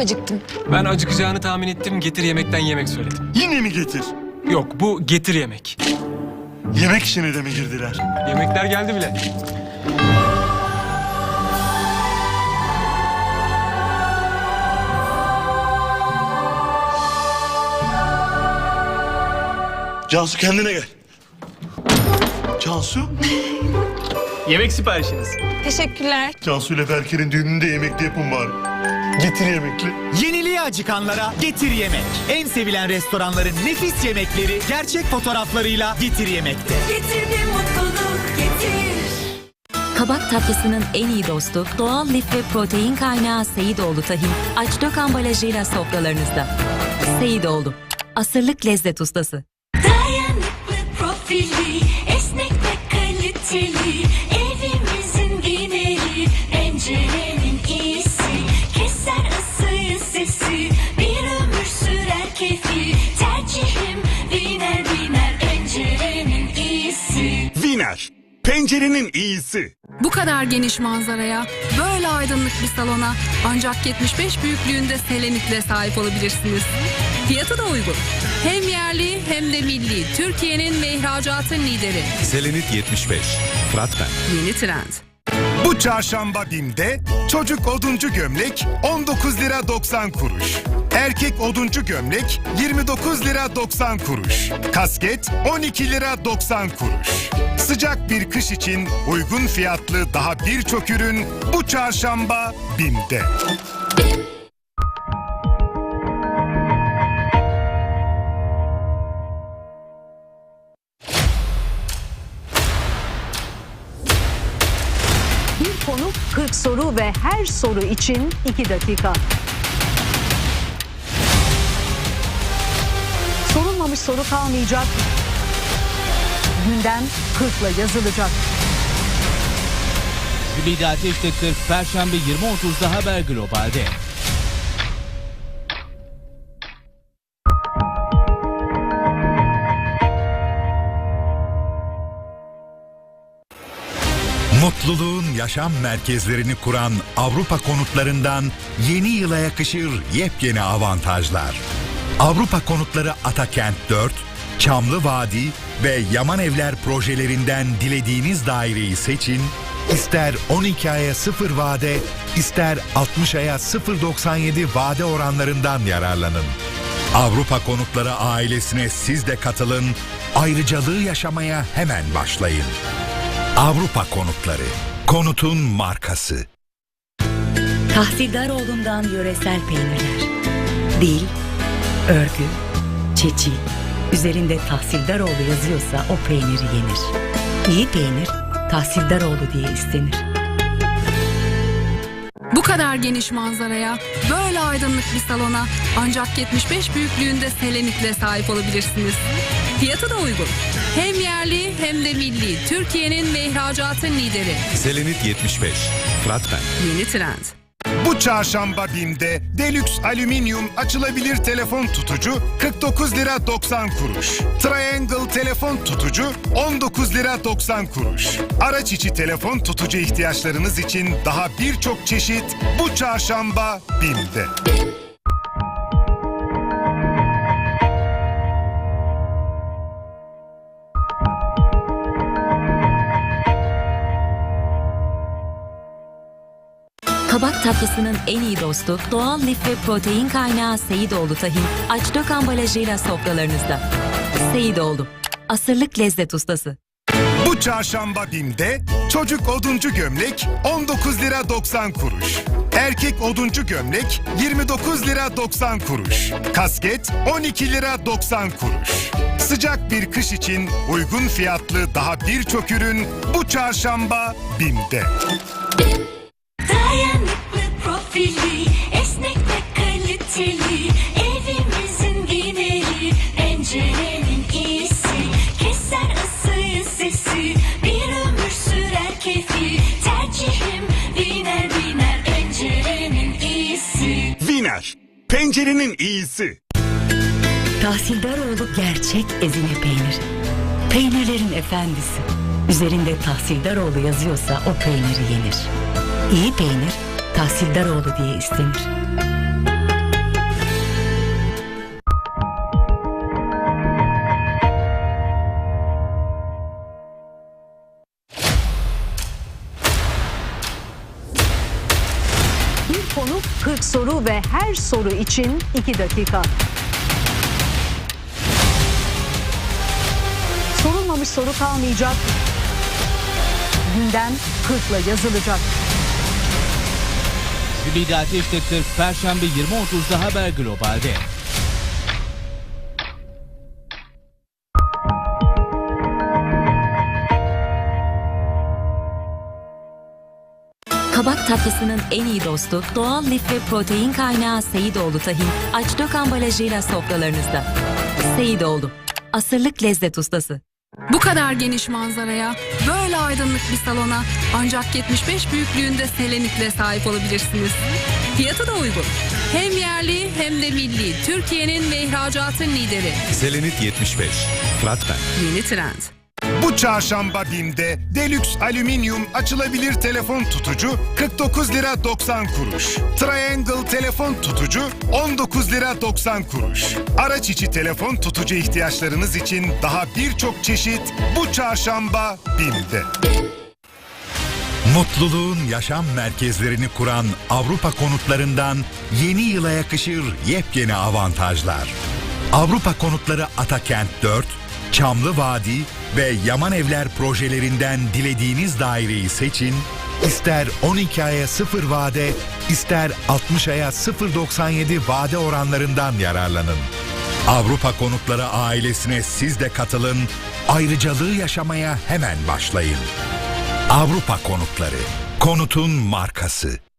çok acıktım. Ben acıkacağını tahmin ettim. Getir yemekten yemek söyledim. Yine mi getir? Yok bu getir yemek. Yemek işine de mi girdiler? Yemekler geldi bile. Cansu kendine gel. Cansu? Yemek siparişiniz. Teşekkürler. Cansu ile Berker'in düğününde yemekli yapın bari. Getir yemekli. Yeniliğe acıkanlara Getir Yemek. En sevilen restoranların nefis yemekleri gerçek fotoğraflarıyla Getir Yemek'te. Getir bir mutluluk getir. Kabak tatlısının en iyi dostu doğal lif ve protein kaynağı Seyidoğlu tahin aç dök ambalajıyla sofralarınızda. Seyidoğlu, asırlık lezzet ustası. Dayanıklı profili, esnek ve kaliteli. Pencerenin iyisi. Bu kadar geniş manzaraya, böyle aydınlık bir salona ancak 75 büyüklüğünde Selenik'le sahip olabilirsiniz. Fiyatı da uygun. Hem yerli hem de milli. Türkiye'nin ve ihracatın lideri. Selenit 75. Fırat ben. Yeni trend. Bu çarşamba BİM'de çocuk oduncu gömlek 19 lira 90 kuruş. Erkek oduncu gömlek 29 lira 90 kuruş. Kasket 12 lira 90 kuruş. Sıcak bir kış için uygun fiyatlı daha birçok ürün bu çarşamba BİM'de. Bir konu 40 soru ve her soru için 2 dakika. Sorulmamış soru kalmayacak. Gündem 40'la yazılacak. Zübeyde Ateş'te 40 Perşembe 20.30'da Haber Global'de. Mutluluğun yaşam merkezlerini kuran Avrupa konutlarından yeni yıla yakışır yepyeni avantajlar. Avrupa konutları Atakent 4, Çamlı Vadi ve Yaman Evler projelerinden dilediğiniz daireyi seçin. İster 12 aya 0 vade, ister 60 aya 0.97 vade oranlarından yararlanın. Avrupa Konutları ailesine siz de katılın, ayrıcalığı yaşamaya hemen başlayın. Avrupa Konutları. Konutun markası. Tahsildaroğlu'ndan yöresel peynirler. Dil, örgü, çeçil. Üzerinde Tahsildaroğlu yazıyorsa o peyniri yenir. İyi peynir Tahsildaroğlu diye istenir. Bu kadar geniş manzaraya, böyle aydınlık bir salona ancak 75 büyüklüğünde Selenik'le sahip olabilirsiniz. Fiyatı da uygun. Hem yerli hem de milli. Türkiye'nin ve ihracatın lideri. Selenit 75. Fırat ben. Yeni trend. Bu çarşamba BİM'de Deluxe Alüminyum açılabilir telefon tutucu 49 lira 90 kuruş. Triangle telefon tutucu 19 lira 90 kuruş. Araç içi telefon tutucu ihtiyaçlarınız için daha birçok çeşit bu çarşamba BİM'de. Kabak tatlısının en iyi dostu doğal lif ve protein kaynağı Seyidoğlu tahin aç dök ambalajıyla sofralarınızda. Seyidoğlu, asırlık lezzet ustası. Bu çarşamba BİM'de çocuk oduncu gömlek 19 lira 90 kuruş. Erkek oduncu gömlek 29 lira 90 kuruş. Kasket 12 lira 90 kuruş. Sıcak bir kış için uygun fiyatlı daha birçok ürün bu çarşamba BİM'de. Dayanıklı Pencerenin iyisi. Tahsildaroğlu gerçek ezine peyniri. Peynirlerin efendisi. Üzerinde Tahsildaroğlu yazıyorsa o peyniri yenir. İyi peynir Tahsildaroğlu diye istenir. 40 soru ve her soru için 2 dakika. Sorulmamış soru kalmayacak. Gündem 40'la yazılacak. Zibidi Ateş Tektir Perşembe 20.30'da Haber Global'de. Kabak tatlısının en iyi dostu doğal lif ve protein kaynağı Seyidoğlu tahin aç dök ambalajıyla sofralarınızda. Seyidoğlu, asırlık lezzet ustası. Bu kadar geniş manzaraya, böyle aydınlık bir salona ancak 75 büyüklüğünde Selenik'le sahip olabilirsiniz. Fiyatı da uygun. Hem yerli hem de milli. Türkiye'nin ve ihracatın lideri. Selenit 75. Fırat ben. Yeni trend. Bu çarşamba BİM'de Deluxe Alüminyum açılabilir telefon tutucu 49 lira 90 kuruş. Triangle telefon tutucu 19 lira 90 kuruş. Araç içi telefon tutucu ihtiyaçlarınız için daha birçok çeşit bu çarşamba BİM'de. Mutluluğun yaşam merkezlerini kuran Avrupa konutlarından yeni yıla yakışır yepyeni avantajlar. Avrupa konutları Atakent 4, Çamlı Vadi ve Yaman Evler projelerinden dilediğiniz daireyi seçin. İster 12 aya 0 vade, ister 60 aya 0.97 vade oranlarından yararlanın. Avrupa Konutları ailesine siz de katılın, ayrıcalığı yaşamaya hemen başlayın. Avrupa Konutları, konutun markası.